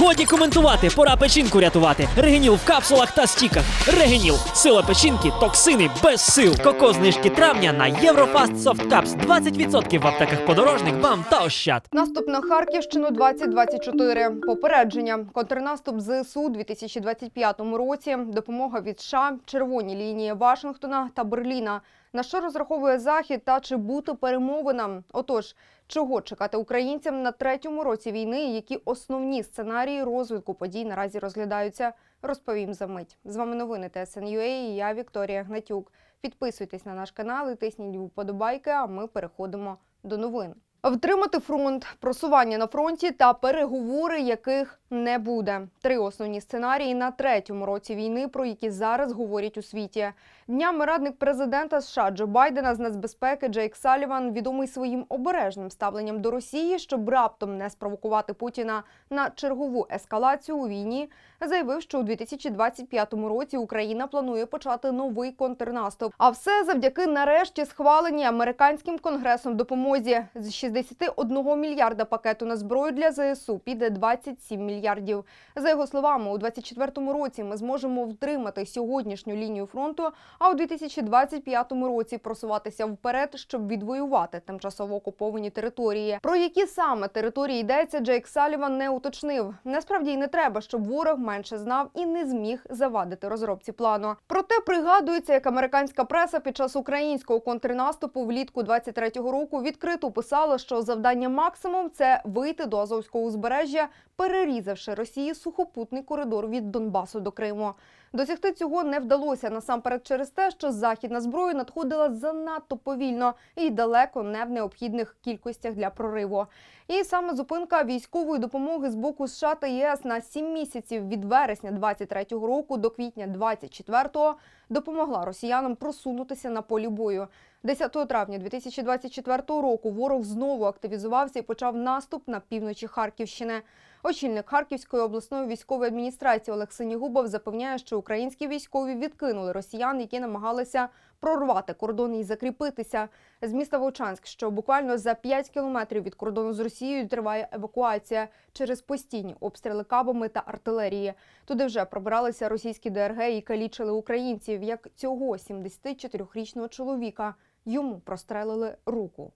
Годі коментувати, пора печінку рятувати. Регеніл в капсулах та стіках. Регеніл. Сила печінки, токсини без сил. Коко знижки травня на Єврофаст Soft Caps. 20% в аптеках подорожник, вам та ощад. Наступ на Харківщину 2024. Попередження. Контрнаступ ЗСУ у 2025 році. Допомога від США, червоні лінії Вашингтона та Берліна. На що розраховує Захід та чи бути перемовинам? Отож, чого чекати українцям на третьому році війни? Які основні сценарії розвитку подій наразі розглядаються? Розповім за мить. З вами новини ТСНЮА і я Вікторія Гнатюк. Підписуйтесь на наш канал і тисніть вподобайки. А ми переходимо до новин. Втримати фронт, просування на фронті та переговори, яких не буде. Три основні сценарії на третьому році війни, про які зараз говорять у світі. Днями радник президента США Джо Байдена з нацбезпеки Джейк Саліван, відомий своїм обережним ставленням до Росії, щоб раптом не спровокувати Путіна на чергову ескалацію у війні, заявив, що у 2025 році Україна планує почати новий контрнаступ. А все завдяки нарешті схваленій американським конгресом допомозі з 61 мільярда пакету на зброю для ЗСУ піде 27 мільярдів. За його словами, у 2024 році ми зможемо втримати сьогоднішню лінію фронту, а у 2025 році просуватися вперед, щоб відвоювати тимчасово окуповані території. Про які саме території йдеться, Джейк Саліван не уточнив. Насправді й не треба, щоб ворог менше знав і не зміг завадити розробці плану. Проте пригадується, як американська преса під час українського контрнаступу влітку 23-го року відкрито писала, що завдання максимум це вийти до Азовського узбережжя, перерізавши Росії сухопутний коридор від Донбасу до Криму. Досягти цього не вдалося насамперед через те, що західна зброя надходила занадто повільно і далеко не в необхідних кількостях для прориву. І саме зупинка військової допомоги з боку США та ЄС на 7 місяців від вересня 23-го року до квітня 24-го допомогла росіянам просунутися на полі бою. 10 травня 2024 року ворог знову активізувався і почав наступ на півночі Харківщини. Очільник Харківської обласної військової адміністрації Олег Синігубов запевняє, що українські військові відкинули росіян, які намагалися прорвати кордон і закріпитися. З міста Вовчанськ, що буквально за 5 кілометрів від кордону з Росією, триває евакуація через постійні обстріли кабами та артилерії. Туди вже пробиралися російські ДРГ і калічили українців, як цього 74-річного чоловіка. Йому прострелили руку.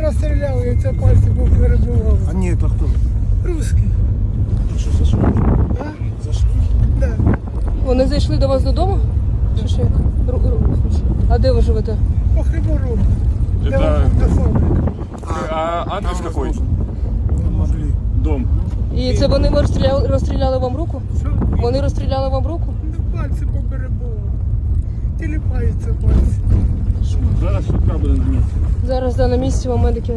Розстріляли, і це пальці був перебував. А ні, то хто? Русський. Що зайшли? А? Зайшли? Да. Вони зайшли до вас додому? Чи що як? Ру- ру- А де ви живете? По хлібору. Де Это на фабрику. а, адрес какой? Могли. Дом. І це вони розстріляли, розстріляли вам руку? Що? Вони розстріляли вам руку? Ну, пальці поперебував. Тіліпаються пальці. Зараз швидка буде на місці. Зараз да, на місці вам медики.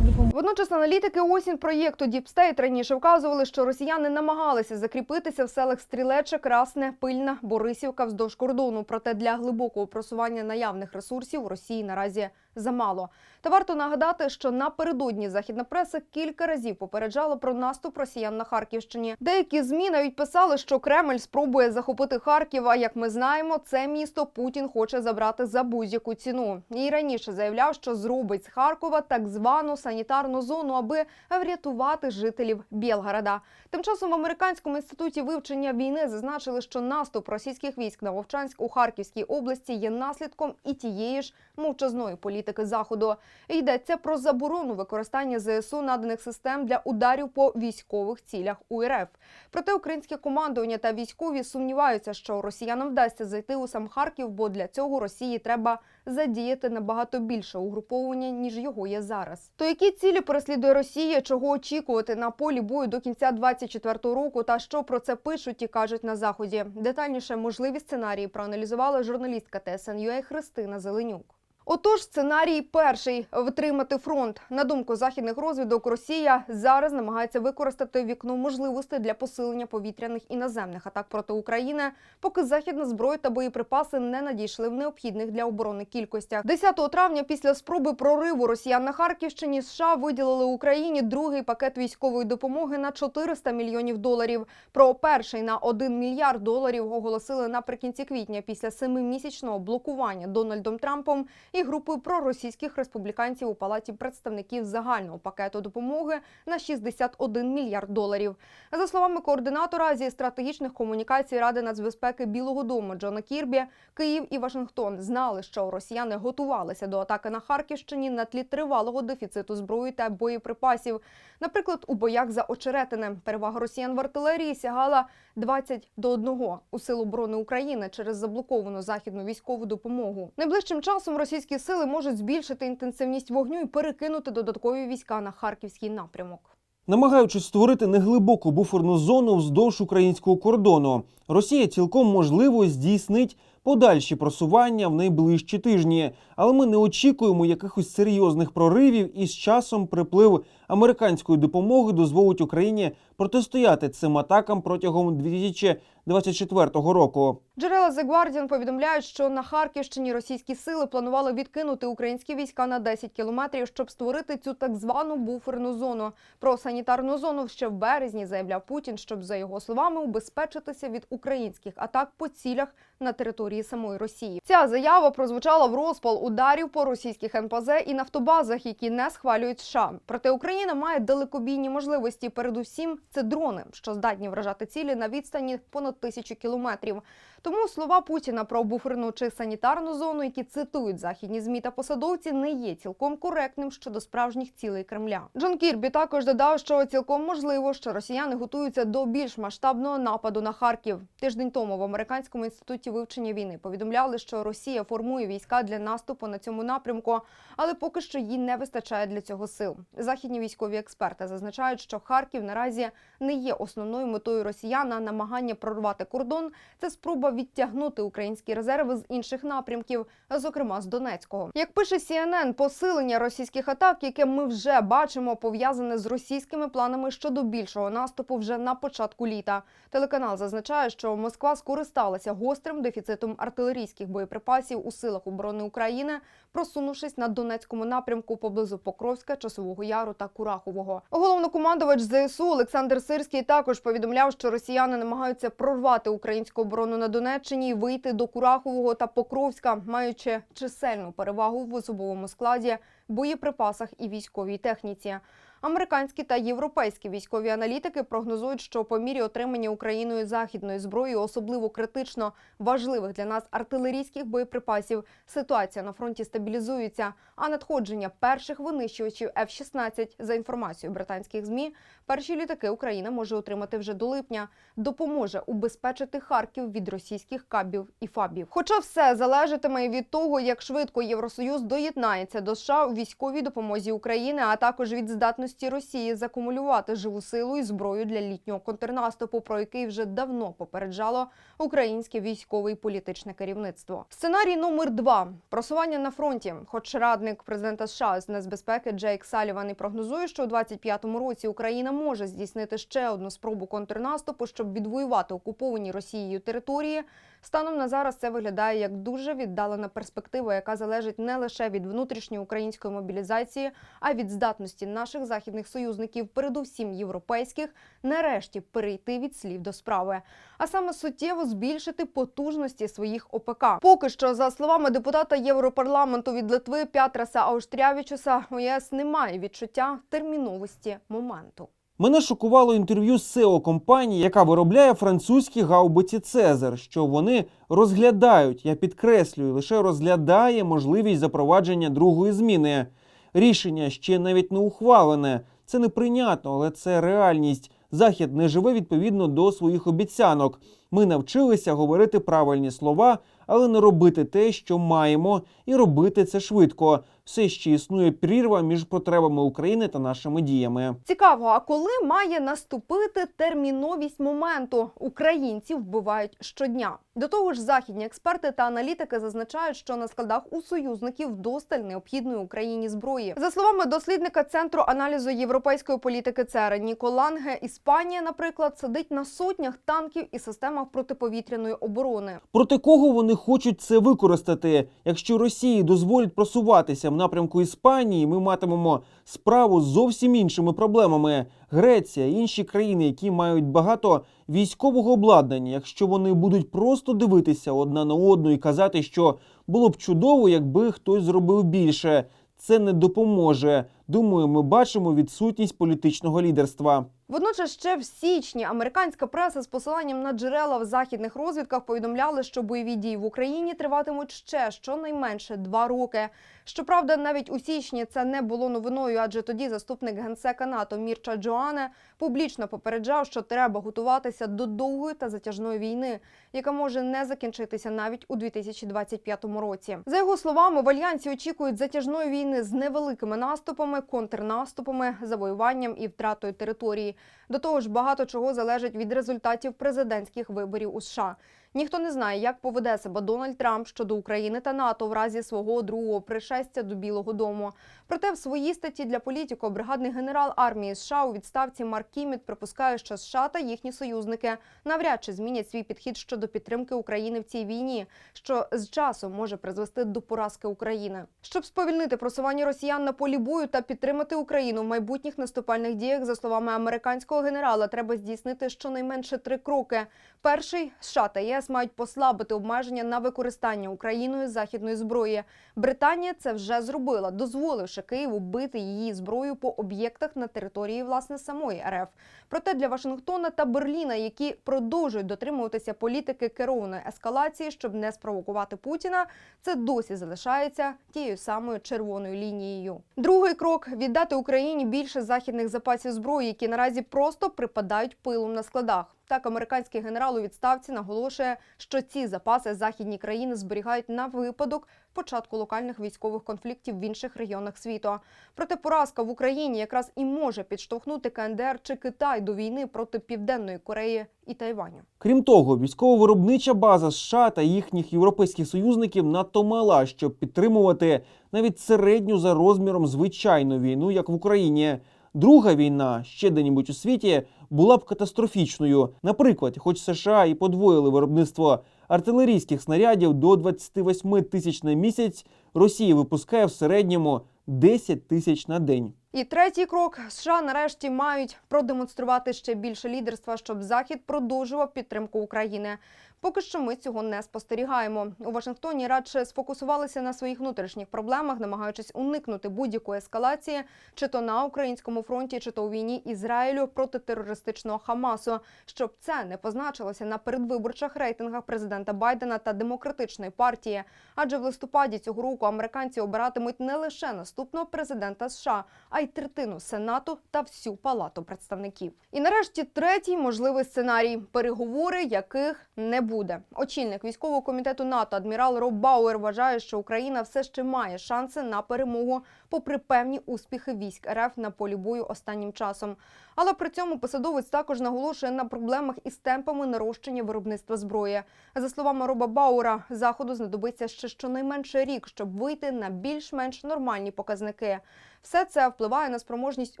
Водночас аналітики осінь проєкту Діпстейт раніше вказували, що росіяни намагалися закріпитися в селах Стрілече, Красне, Пильна, Борисівка вздовж кордону. Проте для глибокого просування наявних ресурсів у Росії наразі замало. Та варто нагадати, що напередодні західна преса кілька разів попереджала про наступ росіян на Харківщині. Деякі змі навіть писали, що Кремль спробує захопити Харків. А як ми знаємо, це місто Путін хоче забрати за будь-яку ціну. І раніше заявляв, що зробить з Харкова так звану санітарну зону, аби врятувати жителів Білгорода. Тим часом в американському інституті вивчення війни зазначили, що наступ російських військ на Вовчанськ у Харківській області є наслідком і тієї ж мовчазної політики заходу. Йдеться про заборону використання ЗСУ наданих систем для ударів по військових цілях у РФ. Проте українське командування та військові сумніваються, що росіянам вдасться зайти у сам Харків, бо для цього Росії треба задіяти набагато більше угруповання, ніж його є зараз. То які цілі переслідує Росія, чого очікувати на полі бою до кінця 24-го року, та що про це пишуть і кажуть на заході? Детальніше можливі сценарії проаналізувала журналістка ТСН.UA Христина Зеленюк. Отож, сценарій перший втримати фронт. На думку західних розвідок, Росія зараз намагається використати вікно можливостей для посилення повітряних і наземних атак проти України, поки західна зброя та боєприпаси не надійшли в необхідних для оборони кількостях. 10 травня, після спроби прориву росіян на Харківщині, США виділили Україні другий пакет військової допомоги на 400 мільйонів доларів. Про перший на 1 мільярд доларів оголосили наприкінці квітня після семимісячного блокування Дональдом Трампом і і групою проросійських республіканців у палаті представників загального пакету допомоги на 61 мільярд доларів. За словами координатора зі стратегічних комунікацій Ради нацбезпеки Білого Дому Джона Кірбі, Київ і Вашингтон знали, що росіяни готувалися до атаки на Харківщині на тлі тривалого дефіциту зброї та боєприпасів. Наприклад, у боях за очеретине перевага росіян в артилерії сягала 20 до 1 у сил оборони України через заблоковану західну військову допомогу. Найближчим часом російські сили можуть збільшити інтенсивність вогню і перекинути додаткові війська на харківський напрямок. Намагаючись створити неглибоку буферну зону вздовж українського кордону, Росія цілком можливо здійснить подальші просування в найближчі тижні. Але ми не очікуємо якихось серйозних проривів, і з часом приплив американської допомоги дозволить Україні протистояти цим атакам протягом 2024 року. Джерела The Guardian повідомляють, що на Харківщині російські сили планували відкинути українські війська на 10 кілометрів, щоб створити цю так звану буферну зону. Про санітарну зону ще в березні заявляв Путін, щоб за його словами убезпечитися від українських атак по цілях на території самої Росії. Ця заява прозвучала в розпал ударів по російських НПЗ і нафтобазах, які не схвалюють США. Проте Україна має далекобійні можливості. Передусім, це дрони, що здатні вражати цілі на відстані понад тисячу кілометрів. Тому слова Путіна про буферну чи санітарну зону, які цитують західні змі та посадовці, не є цілком коректним щодо справжніх цілей Кремля. Джон Кірбі також додав, що цілком можливо, що росіяни готуються до більш масштабного нападу на Харків. Тиждень тому в американському інституті вивчення війни повідомляли, що Росія формує війська для наступу на цьому напрямку, але поки що їй не вистачає для цього сил. Західні військові експерти зазначають, що Харків наразі не є основною метою росіян, а намагання прорвати кордон це спроба відтягнути українські резерви з інших напрямків, зокрема з Донецького. Як пише CNN, посилення російських атак, яке ми вже бачимо, пов'язане з російськими планами щодо більшого наступу вже на початку літа. Телеканал зазначає, що Москва скористалася гострим дефіцитом артилерійських боєприпасів у силах оборони України, просунувшись на Донецькому напрямку поблизу Покровська, Часового Яру та Курахового. Головнокомандувач ЗСУ Олександр Сирський також повідомляв, що росіяни намагаються прорвати українську оборону на Донеччині вийти до Курахового та Покровська, маючи чисельну перевагу в особовому складі, боєприпасах і військовій техніці. Американські та європейські військові аналітики прогнозують, що по мірі отримання Україною західної зброї, особливо критично важливих для нас артилерійських боєприпасів, ситуація на фронті стабілізується. А надходження перших винищувачів F-16, за інформацією британських змі, перші літаки Україна може отримати вже до липня. Допоможе убезпечити Харків від російських кабів і фабів. Хоча все залежатиме від того, як швидко Євросоюз доєднається до США у військовій допомозі України, а також від здатності Росії закумулювати живу силу і зброю для літнього контрнаступу, про який вже давно попереджало українське військове і політичне керівництво. Сценарій номер два просування на фронті. Хоч радник президента США з нацбезпеки Джейк Саліван і прогнозує, що у 25-му році Україна може здійснити ще одну спробу контрнаступу, щоб відвоювати окуповані Росією території. Станом на зараз це виглядає як дуже віддалена перспектива, яка залежить не лише від внутрішньої української мобілізації, а від здатності наших західних союзників, передусім європейських, нарешті перейти від слів до справи, а саме суттєво збільшити потужності своїх ОПК. Поки що, за словами депутата Європарламенту від Литви П'ятраса Ауштрявічуса, у ЄС немає відчуття терміновості моменту. Мене шокувало інтерв'ю з SEO компанії, яка виробляє французькі гаубиці Цезар, що вони розглядають, я підкреслюю, лише розглядає можливість запровадження другої зміни. Рішення ще навіть не ухвалене. Це неприйнятно, але це реальність. Захід не живе відповідно до своїх обіцянок. Ми навчилися говорити правильні слова, але не робити те, що маємо, і робити це швидко. Все ще існує прірва між потребами України та нашими діями. Цікаво, а коли має наступити терміновість моменту? Українців вбивають щодня. До того ж, західні експерти та аналітики зазначають, що на складах у союзників досталь необхідної Україні зброї. За словами дослідника центру аналізу європейської політики ЦЕР Ніко Ланге, Іспанія, наприклад, сидить на сотнях танків і системах протиповітряної оборони. Проти кого вони хочуть це використати. Якщо Росії дозволять просуватися в напрямку Іспанії, ми матимемо справу з зовсім іншими проблемами. Греція, інші країни, які мають багато військового обладнання, якщо вони будуть просто дивитися одна на одну і казати, що було б чудово, якби хтось зробив більше. Це не допоможе. Думаю, ми бачимо відсутність політичного лідерства. Водночас ще в січні американська преса з посиланням на джерела в західних розвідках повідомляли, що бойові дії в Україні триватимуть ще щонайменше два роки. Щоправда, навіть у січні це не було новиною, адже тоді заступник генсека НАТО Мірча Джоане публічно попереджав, що треба готуватися до довгої та затяжної війни, яка може не закінчитися навіть у 2025 році. За його словами, в альянсі очікують затяжної війни з невеликими наступами, контрнаступами, завоюванням і втратою території. До того ж, багато чого залежить від результатів президентських виборів у США. Ніхто не знає, як поведе себе Дональд Трамп щодо України та НАТО в разі свого другого пришестя до Білого Дому. Проте в своїй статті для політико бригадний генерал армії США у відставці Марк Кіміт припускає, що США та їхні союзники навряд чи змінять свій підхід щодо підтримки України в цій війні, що з часом може призвести до поразки України. Щоб сповільнити просування росіян на полі бою та підтримати Україну в майбутніх наступальних діях, за словами американського генерала, треба здійснити щонайменше три кроки. Перший США та ЄС мають послабити обмеження на використання Україною західної зброї. Британія це вже зробила, дозволивши Києву бити її зброю по об'єктах на території власне самої РФ. Проте для Вашингтона та Берліна, які продовжують дотримуватися політики керованої ескалації, щоб не спровокувати Путіна, це досі залишається тією самою червоною лінією. Другий крок віддати Україні більше західних запасів зброї, які наразі просто припадають пилом на складах. Так, американський генерал у відставці наголошує, що ці запаси західні країни зберігають на випадок початку локальних військових конфліктів в інших регіонах світу. Проте поразка в Україні якраз і може підштовхнути КНДР чи Китай до війни проти Південної Кореї і Тайваню. Крім того, військово-виробнича база США та їхніх європейських союзників надто мала, щоб підтримувати навіть середню за розміром звичайну війну, як в Україні. Друга війна ще де-небудь у світі була б катастрофічною. Наприклад, хоч США і подвоїли виробництво артилерійських снарядів до 28 тисяч на місяць, Росія випускає в середньому 10 тисяч на день. І третій крок США нарешті мають продемонструвати ще більше лідерства, щоб Захід продовжував підтримку України. Поки що ми цього не спостерігаємо. У Вашингтоні радше сфокусувалися на своїх внутрішніх проблемах, намагаючись уникнути будь-якої ескалації, чи то на українському фронті, чи то у війні Ізраїлю проти терористичного Хамасу, щоб це не позначилося на передвиборчих рейтингах президента Байдена та демократичної партії. Адже в листопаді цього року американці обиратимуть не лише наступного президента США, а й третину сенату та всю палату представників. І нарешті третій можливий сценарій переговори, яких не буде. Очільник військового комітету НАТО адмірал Роб Бауер вважає, що Україна все ще має шанси на перемогу, попри певні успіхи військ РФ на полі бою останнім часом. Але при цьому посадовець також наголошує на проблемах із темпами нарощення виробництва зброї. За словами Роба Бауера, заходу знадобиться ще щонайменше рік, щоб вийти на більш-менш нормальні показники. Все це впливає на спроможність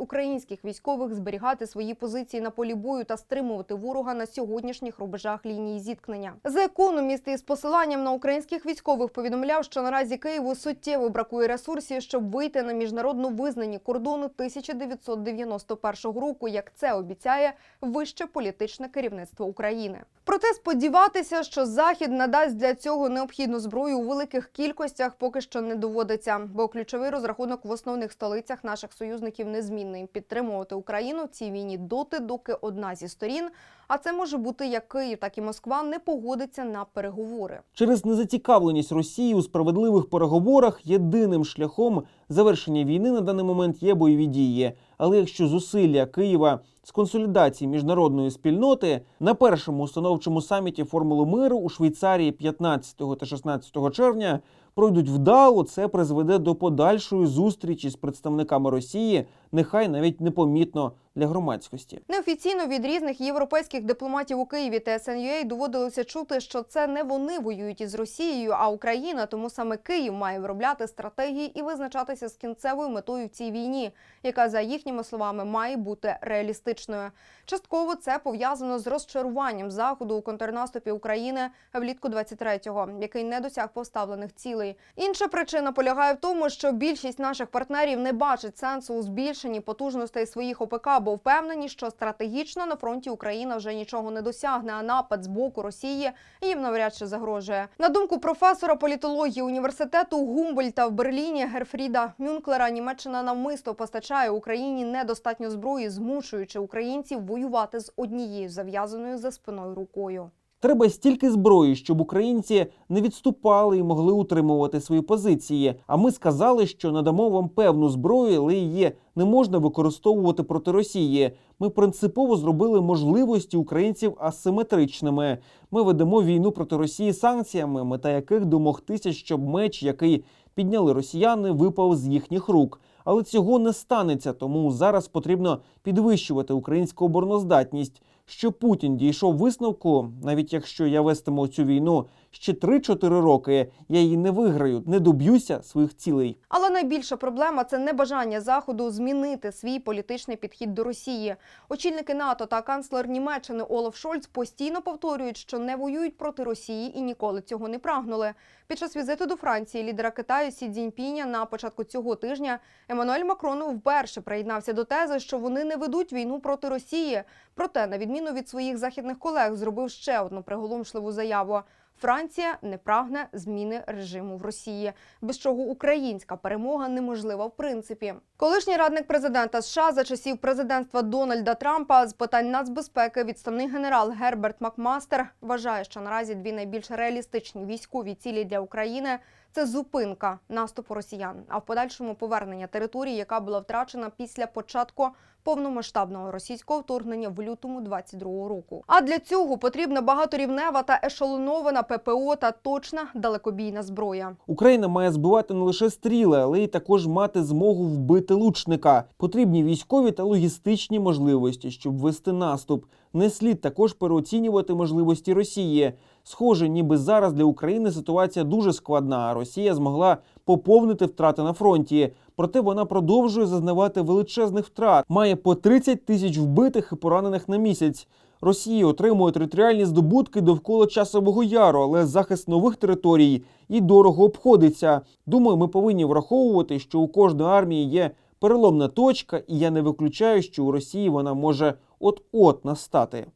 українських військових зберігати свої позиції на полі бою та стримувати ворога на сьогоднішніх рубежах лінії зіткнення. За економіст із посиланням на українських військових повідомляв, що наразі Києву суттєво бракує ресурсів, щоб вийти на міжнародно визнані кордони 1991 року, як це обіцяє вище політичне керівництво України. Проте сподіватися, що Захід надасть для цього необхідну зброю у великих кількостях, поки що не доводиться, бо ключовий розрахунок в основних столицях наших союзників незмінним підтримувати Україну. В цій війні доти, доки одна зі сторін, а це може бути як Київ, так і Москва, не погодиться на переговори. Через незацікавленість Росії у справедливих переговорах єдиним шляхом завершення війни на даний момент є бойові дії. Але якщо зусилля Києва з консолідації міжнародної спільноти на першому установчому саміті формули миру у Швейцарії 15 та 16 червня пройдуть вдало, це призведе до подальшої зустрічі з представниками Росії нехай навіть непомітно для громадськості. Неофіційно від різних європейських дипломатів у Києві та СНЮА доводилося чути, що це не вони воюють із Росією, а Україна. Тому саме Київ має виробляти стратегії і визначатися з кінцевою метою в цій війні, яка за їхніми словами має бути реалістичною. Частково це пов'язано з розчаруванням заходу у контрнаступі України влітку 23-го, який не досяг поставлених цілей. Інша причина полягає в тому, що більшість наших партнерів не бачить сенсу у збільшенні потужностей своїх ОПК, бо впевнені, що стратегічно на фронті Україна вже нічого не досягне, а напад з боку Росії їм навряд чи загрожує. На думку професора політології університету Гумбольта в Берліні Герфріда Мюнклера, Німеччина навмисто постачає Україні недостатньо зброї, змушуючи українців воювати з однією зав'язаною за спиною рукою. Треба стільки зброї, щоб українці не відступали і могли утримувати свої позиції. А ми сказали, що надамо вам певну зброю, але її не можна використовувати проти Росії. Ми принципово зробили можливості українців асиметричними. Ми ведемо війну проти Росії санкціями, мета яких домогтися, щоб меч, який підняли росіяни, випав з їхніх рук. Але цього не станеться, тому зараз потрібно підвищувати українську обороноздатність. Що Путін дійшов висновку, навіть якщо я вестиму цю війну ще 3-4 роки, я її не виграю, не доб'юся своїх цілей. Але найбільша проблема це небажання заходу змінити свій політичний підхід до Росії. Очільники НАТО та канцлер Німеччини Олаф Шольц постійно повторюють, що не воюють проти Росії і ніколи цього не прагнули. Під час візиту до Франції лідера Китаю Сі Цзіньпіня на початку цього тижня Еммануель Макрон вперше приєднався до тези, що вони не ведуть війну проти Росії. Проте, на відміну від своїх західних колег, зробив ще одну приголомшливу заяву. Франція не прагне зміни режиму в Росії, без чого українська перемога неможлива в принципі. Колишній радник президента США за часів президентства Дональда Трампа з питань нацбезпеки відставний генерал Герберт Макмастер вважає, що наразі дві найбільш реалістичні військові цілі для України це зупинка наступу росіян, а в подальшому повернення території, яка була втрачена після початку повномасштабного російського вторгнення в лютому 22 року. А для цього потрібна багаторівнева та ешелонована ППО та точна далекобійна зброя. Україна має збивати не лише стріли, але й також мати змогу вбити лучника. Потрібні військові та логістичні можливості, щоб вести наступ. Не слід також переоцінювати можливості Росії. Схоже, ніби зараз для України ситуація дуже складна. а Росія змогла поповнити втрати на фронті. Проте вона продовжує зазнавати величезних втрат. Має по 30 тисяч вбитих і поранених на місяць. Росія отримує територіальні здобутки довкола часового яру, але захист нових територій і дорого обходиться. Думаю, ми повинні враховувати, що у кожної армії є переломна точка, і я не виключаю, що у Росії вона може от-от настати.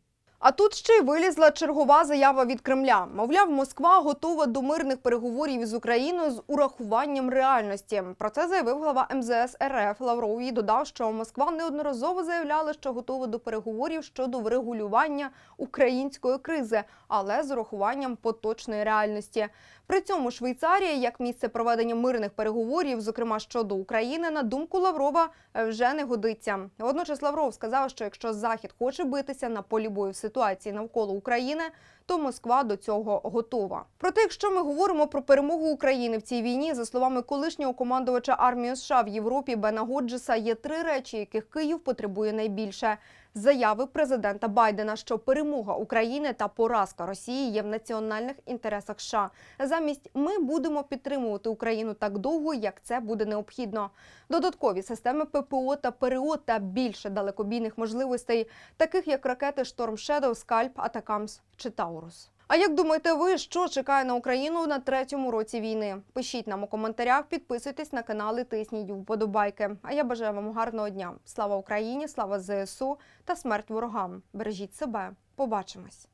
А тут ще й вилізла чергова заява від Кремля. Мовляв, Москва готова до мирних переговорів із Україною з урахуванням реальності. Про це заявив глава МЗС РФ Лавров і додав, що Москва неодноразово заявляла, що готова до переговорів щодо врегулювання української кризи, але з урахуванням поточної реальності. При цьому Швейцарія, як місце проведення мирних переговорів, зокрема щодо України, на думку Лаврова, вже не годиться. Водночас Лавров сказав, що якщо Захід хоче битися на полі бою в ситуації навколо України, то Москва до цього готова. Проте, якщо ми говоримо про перемогу України в цій війні, за словами колишнього командувача армії США в Європі Бена Годжеса, є три речі, яких Київ потребує найбільше. Заяви президента Байдена, що перемога України та поразка Росії є в національних інтересах США. Замість ми будемо підтримувати Україну так довго, як це буде необхідно. Додаткові системи ППО та ПРО та більше далекобійних можливостей, таких як ракети Шторм Шедов Скальп, Атакамс чи Таурус. А як думаєте ви, що чекає на Україну на третьому році війни? Пишіть нам у коментарях, підписуйтесь на канали, тисніть вподобайки. А я бажаю вам гарного дня. Слава Україні, слава ЗСУ та смерть ворогам. Бережіть себе. Побачимось.